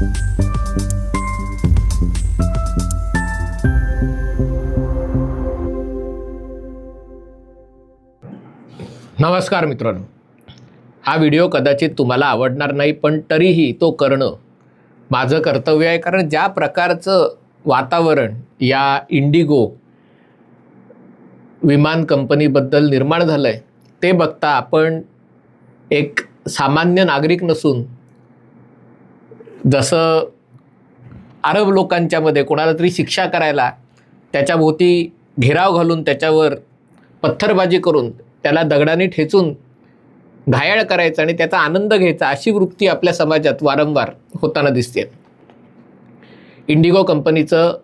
नमस्कार मित्रांनो. हा व्हिडिओ कदाचित तुम्हाला आवडणार नाही पण तरीही तो करणं माझं कर्तव्य आहे. कारण ज्या प्रकारचं वातावरण या इंडिगो विमान कंपनीबद्दल निर्माण झालं आहे ते बघता आपण एक सामान्य नागरिक नसून जसं अरब लोकांच्यामध्ये कोणाला तरी शिक्षा करायला त्याच्याभोवती घेराव घालून त्याच्यावर पत्थरबाजी करून त्याला दगडाने ठेचून घायाळ करायचं आणि त्याचा आनंद घ्यायचा अशी वृत्ती आपल्या समाजात वारंवार होताना दिसते. इंडिगो कंपनीचं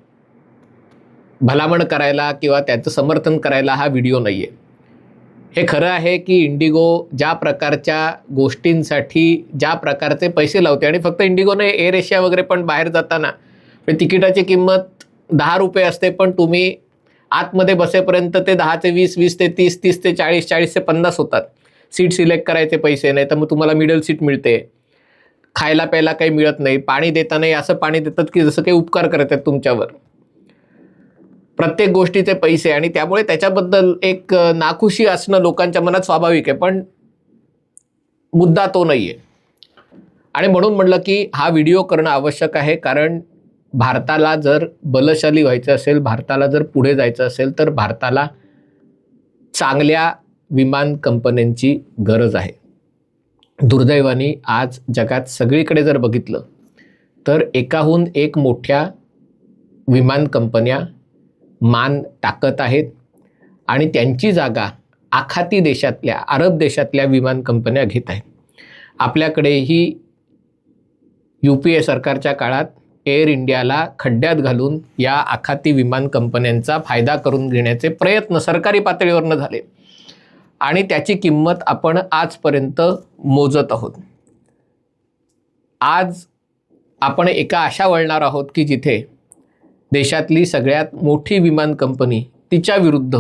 भलामण करायला किंवा त्याचं समर्थन करायला हा व्हिडिओ नाही आहे हे खरं आहे की इंडिगो ज्या प्रकारच्या गोष्टींसाठी ज्या प्रकारचे पैसे लावते आणि फक्त इंडिगोने एअर एशिया वगैरे पण बाहेर जाताना म्हणजे तिकिटाची किंमत दहा रुपये असते पण तुम्ही आतमध्ये बसेपर्यंत ते दहा ते वीस वीस ते तीस तीस ते चाळीस चाळीस ते पन्नास होतात. सीट सिलेक्ट करायचे पैसे नाही तर मग तुम्हाला मिडल सीट मिळते. खायला प्यायला काही मिळत नाही पाणी देतानाही असं पाणी देतात की जसं काही उपकार करत आहेत तुमच्यावर. प्रत्येक गोष्टीचे पैसे आणि त्यामुळे त्याच्याबद्दल एक नाखुशी असणं लोकांच्या मनात स्वाभाविक आहे पण मुद्दा तो नाही आहे आणि म्हणून म्हटलं की हा व्हिडिओ करणं आवश्यक आहे कारण भारताला जर बलशाली व्हायचं असेल भारताला जर पुढे जायचं असेल तर भारताला चांगल्या विमान कंपन्यांची गरज आहे. दुर्दैवाने आज जगात सगळीकडे जर बघितलं तर एकाहून एक मोठ्या विमान कंपन्या मान टाकत आहेत. आणि त्यांची जागा आखाती देशातल्या अरब देशातल्या विमान कंपन्या घेत आहेत. आपल्याकडेही यू पी ए सरकारच्या काळात एअर इंडियाला खड्ड्यात घालून या आखाती विमान कंपन्यांचा फायदा करून घेण्याचे प्रयत्न सरकारी पातळीवरनं झाले. आणि त्याची किंमत आपण आजपर्यंत मोजत आहोत. आज आपण एका अशा वळणार आहोत की जिथे देशातली सगळ्यात मोठी विमान कंपनी तिच्या विरुद्ध.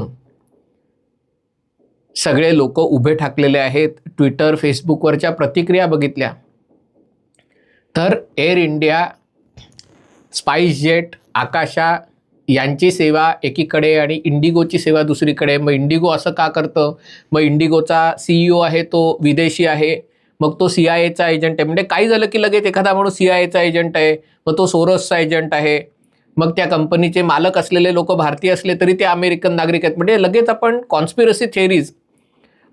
सगळे लोक उभे ठाकलेले आहेत ट्विटर फेसबुकवरच्या प्रतिक्रिया बघितल्या. तर Air India Spice Jet Akasa यांची सेवा एकीकडे आणि इंडिगोची सेवा दुसरीकडे. मग इंडिगो असं का करतं? मग इंडिगोचा सी ई ओ आहे तो विदेशी आहे. मग तो सी आय एचा एजंट आहे. म्हणजे काही झालं की लगेच एखादा माणूस सी आय एचा एजंट आहे. मग तो सोरसचा एजंट आहे. मग त्या कंपनीचे मालक असलेले लोक भारतीय असले तरी ते अमेरिकन नागरिक आहेत. म्हणजे लगेच आपण कॉन्स्पिरसी थेरीज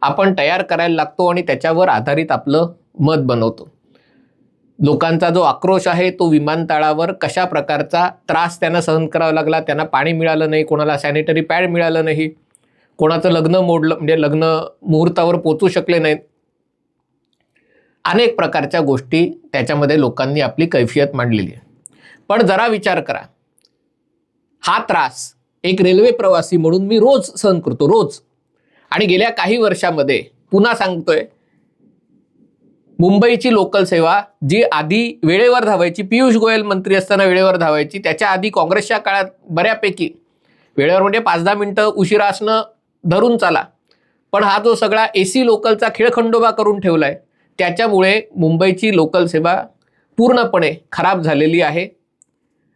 आपण तयार करायला लागतो आणि त्याच्यावर आधारित आपलं मत बनवतो. लोकांचा जो आक्रोश आहे तो विमानतळावर कशा प्रकारचा त्रास त्यांना सहन करावा लागला त्यांना पाणी मिळालं नाही कोणाला सॅनिटरी पॅड मिळालं नाही कोणाचं लग्न मोडलं म्हणजे लग्न मुहूर्तावर पोचू शकले नाहीत. अनेक प्रकारच्या गोष्टी त्याच्यामध्ये लोकांनी आपली कैफियत मांडलेली आहे. पण जरा विचार करा. हा त्रास एक रेल्वे प्रवासी म्हणून मी रोज सहन करतो रोज. आणि गेल्या काही वर्षामध्ये पुन्हा सांगतोय मुंबईची लोकल सेवा जी आधी वेळेवर धावायची पियुष गोयल मंत्री असताना वेळेवर धावायची त्याच्या आधी काँग्रेसच्या काळात बऱ्यापैकी वेळेवर म्हणजे पाच दहा मिनटं उशिरा असणं धरून चाला. पण हा जो सगळा ए सी लोकलचा खेळखंडोबा करून ठेवला आहे त्याच्यामुळे मुंबईची लोकल सेवा पूर्णपणे खराब झालेली आहे.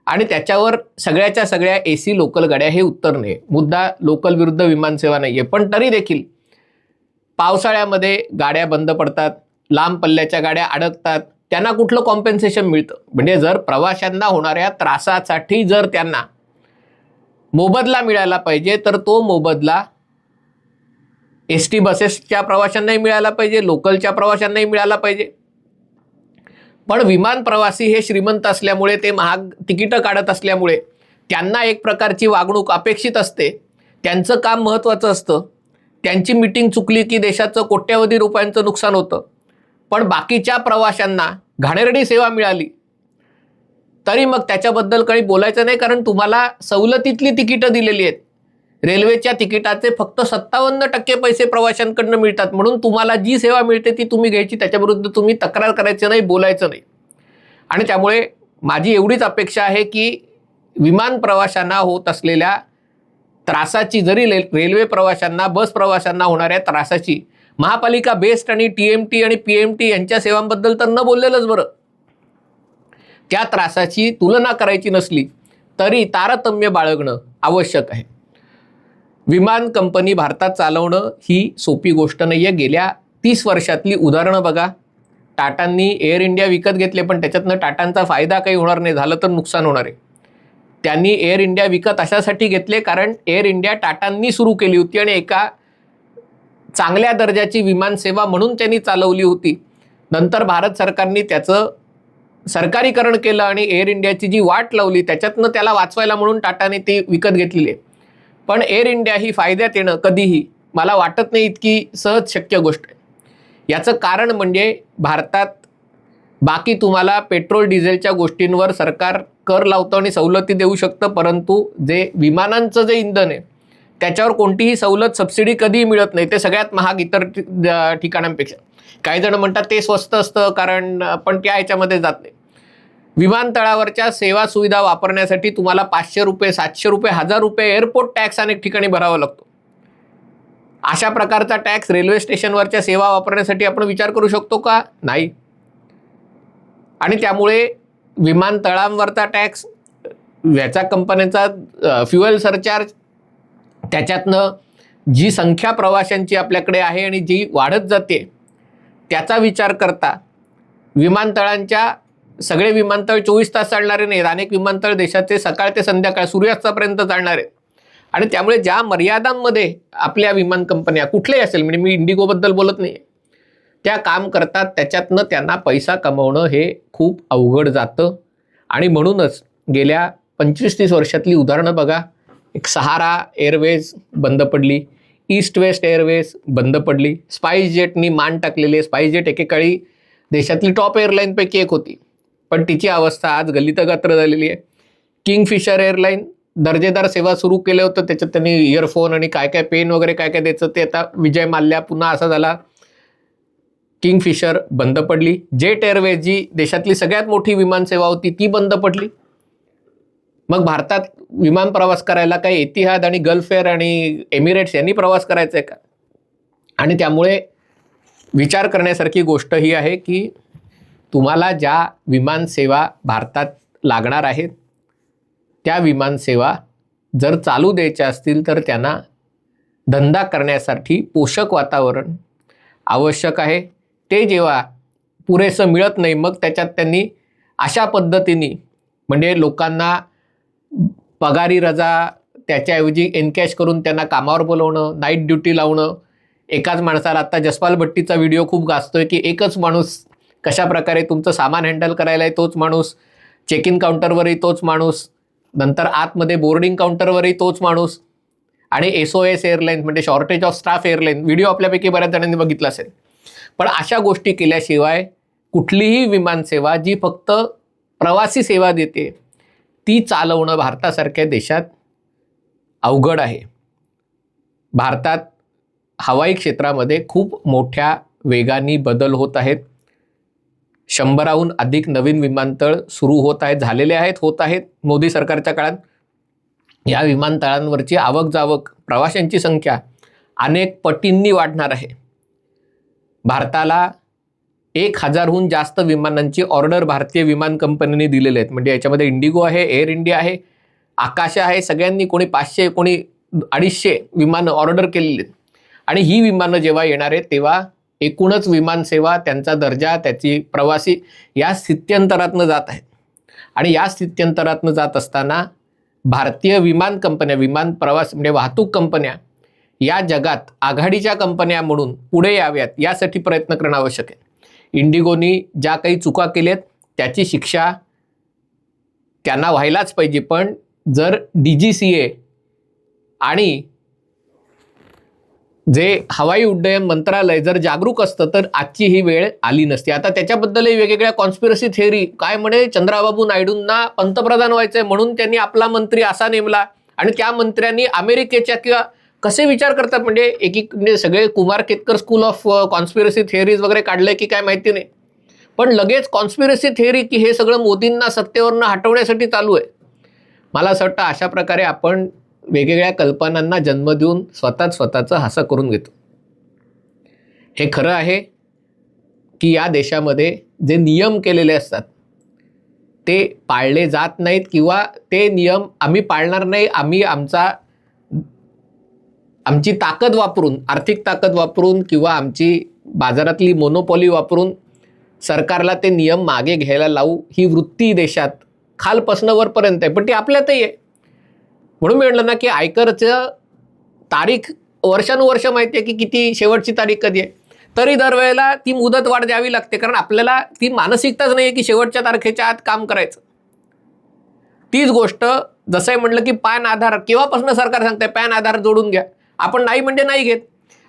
आणि त्याच्यावर सगळ्याच्या सगळ्या ए सी लोकल गाड्या हे उत्तर नाही मुद्दा लोकल विरुद्ध विमानसेवा नाही आहे पण तरी देखील पावसाळ्यामध्ये गाड्या बंद पडतात लांब पल्ल्याच्या गाड्या अडकतात त्यांना कुठलं कॉम्पेन्सेशन मिळतं? म्हणजे जर प्रवाशांना होणाऱ्या त्रासासाठी जर त्यांना मोबदला मिळायला पाहिजे तर तो मोबदला एस टी बसेसच्या प्रवाशांनाही मिळाला पाहिजे लोकलच्या प्रवाशांनाही मिळाला पाहिजे. पण विमान प्रवासी हे श्रीमंत असल्यामुळे ते महाग तिकीटं काढत असल्यामुळे त्यांना एक प्रकारची वागणूक अपेक्षित असते. त्यांचं काम महत्त्वाचं असतं. त्यांची मिटिंग चुकली की देशाचं कोट्यवधी रुपयांचं नुकसान होतं. पण बाकीच्या प्रवाशांना घाणेरडी सेवा मिळाली. तरी मग त्याच्याबद्दल काही बोलायचं नाही कारण तुम्हाला सवलतीतली तिकीटं दिलेली आहेत. रेल्वेच्या तिकिटाचे फक्त सत्तावन्न टक्के पैसे प्रवाशांकडनं मिळतात. म्हणून तुम्हाला जी सेवा मिळते ती तुम्ही घ्यायची. त्याच्याविरुद्ध तुम्ही तक्रार करायचं नाही बोलायचं नाही. आणि त्यामुळे माझी एवढीच अपेक्षा आहे की विमान प्रवाशांना होत असलेल्या त्रासाची जरी रेल रेल्वे प्रवाशांना बस प्रवाशांना होणाऱ्या त्रासाची महापालिका बेस्ट आणि टी एम टी आणि पी एम टी यांच्या सेवांबद्दल तर न बोललेलंच बरं. त्या त्रासाची तुलना करायची नसली तरी तारतम्य बाळगणं आवश्यक आहे. विमान कंपनी भारतात चालवणं ही सोपी गोष्ट नाही आहे गेल्या तीस वर्षातली उदाहरणं बघा. टाटांनी एअर इंडिया विकत घेतले पण त्याच्यातनं टाटांचा फायदा काही होणार नाही. झालं तर नुकसान होणार आहे. त्यांनी एअर इंडिया विकत अशासाठी घेतले कारण एअर इंडिया टाटांनी सुरू केली होती आणि एका चांगल्या दर्जाची विमानसेवा म्हणून त्यांनी चालवली होती. नंतर भारत सरकारने त्याचं सरकारीकरण केलं आणि एअर इंडियाची जी वाट लावली त्याच्यातनं त्याला वाचवायला म्हणून टाटाने ती विकत घेतलेली आहे. पण एअर इंडिया ही फायद्यात येणं कधीही मला वाटत नाही इतकी सहज शक्य गोष्ट आहे. याचं कारण म्हणजे भारतात बाकी तुम्हाला पेट्रोल डिझेलच्या गोष्टींवर सरकार कर लावतं आणि सवलती देऊ शकतं परंतु जे विमानांचं जे इंधन आहे त्याच्यावर कोणतीही सवलत सबसिडी कधीही मिळत नाही. ते सगळ्यात महाग इतर ठिकाणांपेक्षा. काही जण म्हणतात ते स्वस्त असतं कारण पण त्या ह्याच्यामध्ये जात नाही. विमानतळावरच्या सेवा सुविधा वापरण्यासाठी तुम्हाला पाचशे रुपये सातशे रुपये हजार रुपये एअरपोर्ट टॅक्स अनेक ठिकाणी भरावा लागतो. अशा प्रकारचा टॅक्स रेल्वे स्टेशनवरच्या सेवा वापरण्यासाठी आपण विचार करू शकतो का? नाही. आणि त्यामुळे विमानतळांवरचा टॅक्स याचा कंपन्यांचा फ्युएल सरचार्ज त्याच्यातनं जी संख्या प्रवाशांची आपल्याकडे आहे आणि जी वाढत जाते त्याचा विचार करता विमानतळांच्या सगळे विमानतळ चोवीस तास चालणारे नाहीत. अनेक विमानतळ देशाचे सकाळ ते संध्याकाळ सूर्यास्तापर्यंत चालणार. आहेत. आणि त्यामुळे ज्या मर्यादांमध्ये आपल्या विमान कंपन्या कुठल्याही असेल म्हणजे मी इंडिगोबद्दल बोलत नाही त्या काम करतात त्याच्यातनं त्यांना पैसा कमवणं हे खूप अवघड जातं. आणि म्हणूनच गेल्या पंचवीस तीस वर्षातली उदाहरणं बघा. एक सहारा एअरवेज बंद पडली. ईस्ट वेस्ट एअरवेज बंद पडली. स्पाईस जेटनी मान टाकलेली आहे. स्पाईस जेट एकेकाळी देशातली टॉप एअरलाईनपैकी एक होती. पण तिची अवस्था आज गलितगात्र झालेली आहे. किंगफिशर एअरलाईन दर्जेदार सेवा सुरू केलं होतं. त्याच्यात त्यांनी इयरफोन आणि काय काय पेन वगैरे काय काय द्यायचं ते आता विजय माल्या पुन्हा असा झाला. किंगफिशर बंद पडली. जेट एअरवेज जी देशातली सगळ्यात मोठी विमानसेवा होती ती बंद पडली. मग भारतात विमान प्रवास करायला काही एतिहाद आणि गल्फ एअर आणि एमिरेट्स यांनी प्रवास करायचा आहे का? आणि त्यामुळे विचार करण्यासारखी गोष्ट ही आहे की तुम्हाला ज्या विमानसेवा भारतात लागणार आहेत त्या विमानसेवा जर चालू द्यायच्या असतील तर त्यांना धंदा करण्यासाठी पोषक वातावरण आवश्यक आहे. ते जेव्हा पुरेसं मिळत नाही मग त्याच्यात त्यांनी अशा पद्धतीने म्हणजे लोकांना पगारी रजा त्याच्याऐवजी एनकॅश करून त्यांना कामावर बोलवणं नाईट ड्युटी लावणं. एकाच माणसाला आत्ता जसपाल भट्टीचा व्हिडिओ खूप गाजतोय की एकच माणूस कशा प्रकारे तुमचं सामान हँडल करायला आहे तोच माणूस चेक इन काउंटरवरही तोच माणूस नंतर आतमध्ये बोर्डिंग काउंटरवरही तोच माणूस आणि एस ओ एस एअरलाईन्स म्हणजे shortage of staff airline video आपल्यापैकी बऱ्याच जणांनी बघितला असेल. पण अशा गोष्टी केल्याशिवाय कुठलीही विमानसेवा जी फक्त प्रवासी सेवा देते ती चालवणं भारतासारख्या देशात अवघड आहे. भारतात हवाई क्षेत्रामध्ये खूप मोठ्या वेगाने बदल होत आहेत. शंभराहून अधिक नवीन विमानतळ सुरू होत आहेत झालेले आहेत होत आहेत मोदी सरकारच्या काळात. या विमानतळांवरची आवक जावक प्रवाशांची संख्या अनेक पटींनी वाढणार आहे. भारताला एक हजारहून जास्त विमानांची ऑर्डर भारतीय विमान कंपनीने दिलेले आहेत. म्हणजे याच्यामध्ये इंडिगो आहे एअर इंडिया आहे आकाशा आहे सगळ्यांनी कोणी पाचशे कोणी अडीचशे विमानं ऑर्डर केलेली आहेत. आणि ही विमानं जेव्हा येणार आहेत तेव्हा एकूणच विमानसेवा त्यांचा दर्जा त्याची प्रवासी या स्थित्यंतरातनं जात आहेत. आणि या स्थित्यंतरातनं जात असताना भारतीय विमान कंपन्या विमान प्रवास म्हणजे वाहतूक कंपन्या या जगात आघाडीच्या कंपन्या म्हणून पुढे याव्यात यासाठी प्रयत्न करणं आवश्यक आहे. इंडिगोनी ज्या काही चुका केल्यात त्याची शिक्षा त्यांना व्हायलाच पाहिजे. पण जर डी जी सी ए आणि जे हवाई उड्डयन मंत्रालय जर जागरूक असतं तर आजची ही वेळ आली नसती. आता त्याच्याबद्दलही वेगवेगळ्या कॉन्स्पिरसी थेअरी काय म्हणे चंद्राबाबू नायडूंना पंतप्रधान व्हायचंय म्हणून त्यांनी आपला मंत्री असा नेमला. आणि त्या मंत्र्यांनी अमेरिकेच्या किंवा कसे विचार करतात म्हणजे एकीक म्हणजे सगळे Kumar Ketkar school of conspiracy theories वगैरे काढले की काय माहिती नाही. पण लगेच कॉन्स्पिरसी थिअरी की हे सगळं मोदींना सत्तेवरनं हटवण्यासाठी चालू आहे. मला असं वाटतं अशा प्रकारे आपण वेगवेगळ्या कल्पनांना जन्म देऊन स्वतःच स्वतःचं हसं करून घेतो. हे खरं आहे की या देशामध्ये जे नियम केलेले असतात ते पाळले जात नाहीत किंवा ते नियम आम्ही पाळणार नाही आम्ही आमचा आमची ताकद वापरून आर्थिक ताकद वापरून किंवा आमची बाजारातली मोनोपॉली वापरून सरकारला ते नियम मागे घ्यायला लावू ही वृत्ती देशात खालपासनं वरपर्यंत आहे पण ती आपल्यातही आहे. म्हणून मी म्हटलं ना की आयकरचं तारीख वर्षानुवर्ष माहिती आहे की किती शेवटची तारीख कधी आहे. तरी दरवेळेला ती मुदत वाढ द्यावी लागते कारण आपल्याला ती मानसिकताच नाही आहे की शेवटच्या तारखेच्या आत काम करायचं. तीच गोष्ट जसं म्हटलं की पॅन आधार केव्हापासून सरकार सांगतंय पॅन आधार जोडून घ्या. आपण नाही म्हणजे नाही घेत.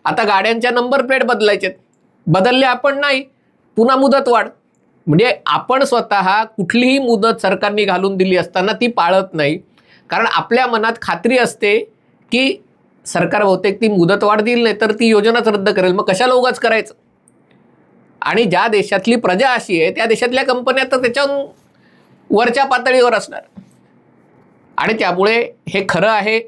आता गाड्यांच्या नंबर प्लेट बदलायचे बदलले आपण नाही पुन्हा मुदत वाढ. म्हणजे आपण स्वतः कुठलीही मुदत सरकारने घालून दिली असताना ती पाळत नाही. कारण आपल्या मनात खात्री असते की सरकार बहुतेक ती मुदतवाढ देईल नाही तर ती योजनाच रद्द करेल. मग कशाला उगाच करायचं? आणि ज्या देशातली प्रजा अशी आहे त्या देशातल्या कंपन्या तर त्याच्याहून वरच्या पातळीवर असणार. आणि त्यामुळे हे खरं आहे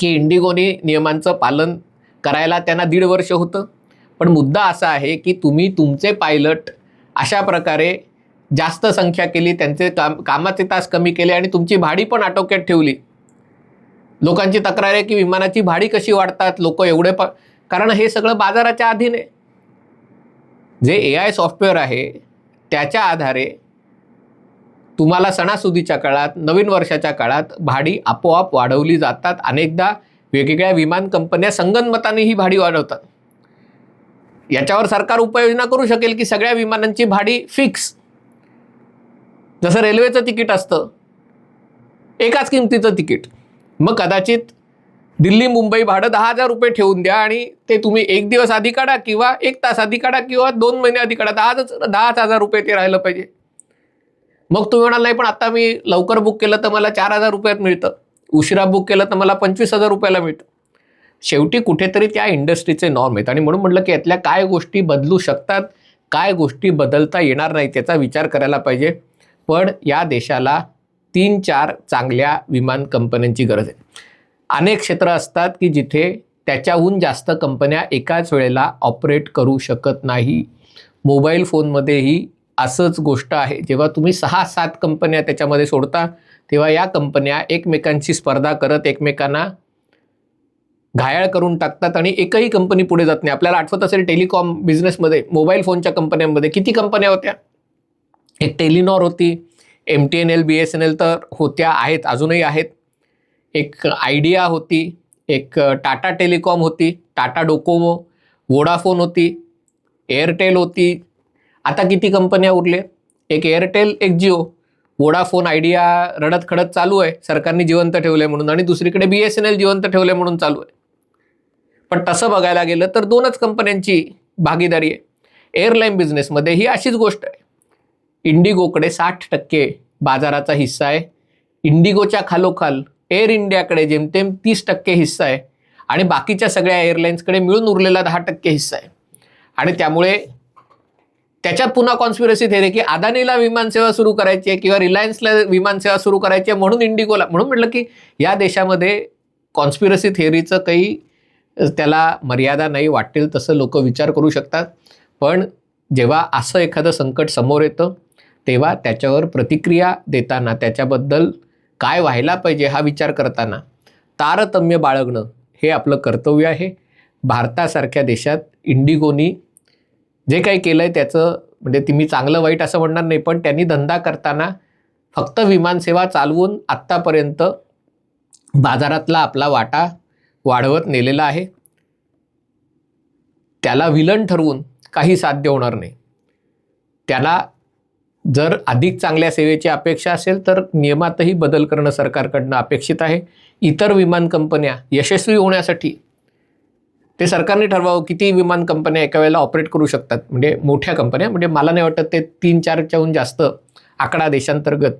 की इंडिगोने नियमांचं पालन करायला त्यांना दीड वर्ष होतं. पण मुद्दा असा आहे की तुम्ही तुमचे पायलट अशा प्रकारे जास्त संख्या केली त्यांचे काम कामाचे तास कमी केले आणि तुमची भाडी पण आटोक्यात ठेवली. लोकांची तक्रार आहे की विमानाची भाडी कशी वाढतात लोक एवढे प कारण हे सगळं बाजाराच्या अधीन आहे. जे ए आय सॉफ्टवेअर आहे त्याच्या आधारे तुम्हाला सणासुदीच्या काळात नवीन वर्षाच्या काळात भाडी आपोआप वाढवली जातात. अनेकदा वेगवेगळ्या विमान कंपन्या संगनमताने ही भाडी वाढवतात. याच्यावर सरकार उपाययोजना करू शकेल की सगळ्या विमानांची भाडी फिक्स जसं रेल्वेचं तिकीट असतं एकाच किमतीचं तिकीट. मग कदाचित दिल्ली मुंबई भाडं दहा हजार रुपये ठेवून द्या आणि ते तुम्ही एक दिवस आधी काढा किंवा एक तास आधी काढा किंवा दोन महिने आधी काढा. दहाच दहाच हजार रुपये ते राहिलं पाहिजे. मग तुम्ही म्हणाल नाही पण आता मी लवकर बुक केलं तर मला चार हजार रुपयात मिळतं. उशिरा बुक केलं तर मला पंचवीस हजार रुपयाला मिळतं. शेवटी कुठेतरी त्या इंडस्ट्रीचे नॉर्म आहेत आणि म्हणून म्हटलं की यातल्या काय गोष्टी बदलू शकतात काय गोष्टी बदलता येणार नाही त्याचा विचार करायला पाहिजे. पण या देशाला तीन चार चांगल्या विमान कंपन्यांची गरज आहे. अनेक क्षेत्र असतात की जिथे त्याच्याहून जास्त कंपन्या एकाच वेळेला ऑपरेट करू शकत नाही. मोबाईल फोनमध्येही असंच गोष्ट आहे. जेव्हा तुम्ही सहा सात कंपन्या त्याच्यामध्ये सोडता तेव्हा या कंपन्या एकमेकांची स्पर्धा करत एकमेकांना घायाळ करून टाकतात आणि एकही कंपनी पुढे जात नाही. आपल्याला आठवत असेल टेलिकॉम बिझनेसमध्ये मोबाईल फोनच्या कंपन्यांमध्ये किती कंपन्या होत्या? एक टेलिनॉर होती M T N L B S N L तर होत्या आहेत अजूनही आहेत. एक आयडिया होती एक टाटा टेलिकॉम होती टाटा डोकोमो वोडाफोन होती एअरटेल होती. आता किती कंपन्या उरले एक एअरटेल एक जिओ. वोडाफोन आयडिया रडत खडत चालू आहे सरकारने जिवंत ठेवलं आहे म्हणून. आणि दुसरीकडे बी एस एन एल जिवंत ठेवले म्हणून चालू आहे. पण तसं बघायला गेलं तर दोनच कंपन्यांची भागीदारी आहे. एअरलाईन बिझनेसमध्ये ही अशीच गोष्ट आहे. इंडिगोकडे साठ टक्के बाजाराचा हिस्सा आहे. इंडिगोच्या खालोखाल एअर इंडियाकडे जेमतेम तीस टक्के हिस्सा आहे. आणि बाकीच्या सगळ्या एअरलाईन्सकडे मिळून उरलेला दहा टक्के हिस्सा आहे. आणि त्यामुळे त्याच्यात पुन्हा कॉन्स्पिरसी थेरी की अदानीला विमानसेवा सुरू करायची आहे किंवा रिलायन्सला विमानसेवा सुरू करायची आहे म्हणून इंडिगोला म्हणून म्हटलं की या देशामध्ये कॉन्स्पिरसी थेअरीचं काही त्याला मर्यादा नाही वाटेल तसं लोक विचार करू शकतात. पण जेव्हा असं एखादं संकट समोर येतं तेव्हा त्याच्यावर प्रतिक्रिया देताना त्याच्याबद्दल काय व्हायला पाहिजे हा विचार करताना तारतम्य बाळगणं हे आपलं कर्तव्य आहे. भारतासारख्या देशात इंडिगोनी जे काही केलं आहे त्याचं म्हणजे ती मी चांगलं वाईट असं म्हणणार नाही पण त्यांनी धंदा करताना फक्त विमानसेवा चालवून आत्तापर्यंत बाजारातला आपला वाटा वाढवत नेलेला आहे. त्याला विलन ठरवून काही साध्य होणार नाही. त्याला जर अधिक चांगल्या सेवेची अपेक्षा असेल तर नियमातही बदल करणं सरकारकडनं अपेक्षित आहे. इतर विमान कंपन्या यशस्वी होण्यासाठी ते सरकारने ठरवावं किती विमान कंपन्या एका वेळेला ऑपरेट करू शकतात. म्हणजे मोठ्या कंपन्या म्हणजे मला नाही वाटत ते तीन चारच्याहून जास्त आकडा देशांतर्गत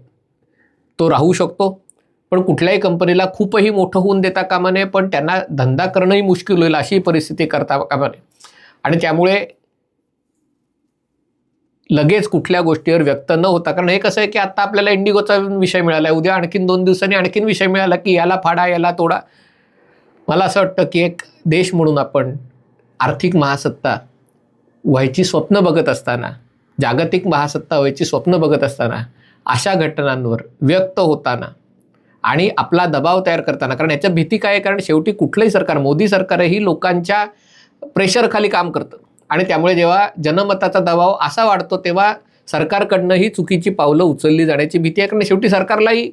तो राहू शकतो. पण कुठल्याही कंपनीला खूपही मोठं होऊन देता कामा नये पण त्यांना धंदा करणंही मुश्किल होईल अशी परिस्थिती करता कामा नये. आणि त्यामुळे लगेच कुठल्या गोष्टीवर व्यक्त न होता. कारण हे कसं आहे की आता आपल्याला इंडिगोचा विषय मिळाला आहे उद्या आणखीन दोन दिवसांनी आणखीन विषय मिळाला की याला फाडा याला तोडा. मला असं वाटतं की एक देश म्हणून आपण आर्थिक महासत्ता व्हायची स्वप्न बघत असताना जागतिक महासत्ता व्हायची स्वप्न बघत असताना अशा घटनांवर व्यक्त होताना आणि आपला दबाव तयार करताना कारण याच्या भीती काय आहे? कारण शेवटी कुठलंही सरकार मोदी सरकारही लोकांच्या प्रेशरखाली काम करतं. आणि त्यामुळे जेव्हा जनमताचा दबाव असा वाढतो तेव्हा सरकारकडनंही चुकीची पावलं उचलली जाण्याची भीती आहे. कारण शेवटी सरकारलाही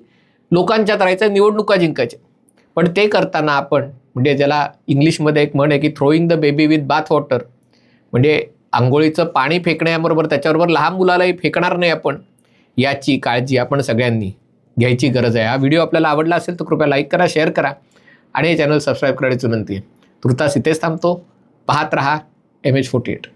लोकांच्यात राहायचं निवडणुका जिंकायच्या. पण ते करताना आपण म्हणजे ज्याला इंग्लिशमध्ये एक म्हण आहे की throwing the baby with bath water म्हणजे आंघोळीचं पाणी फेकण्याबरोबर त्याच्याबरोबर लहान मुलालाही फेकणार नाही आपण याची काळजी आपण सगळ्यांनी घ्यायची गरज आहे. हा व्हिडिओ आपल्याला आवडला असेल तर कृपया लाईक करा शेअर करा आणि हे चॅनल सबस्क्राईब करण्याची विनंती आहे. तुर्तास इथेच थांबतो. पाहत रहा. M H forty eight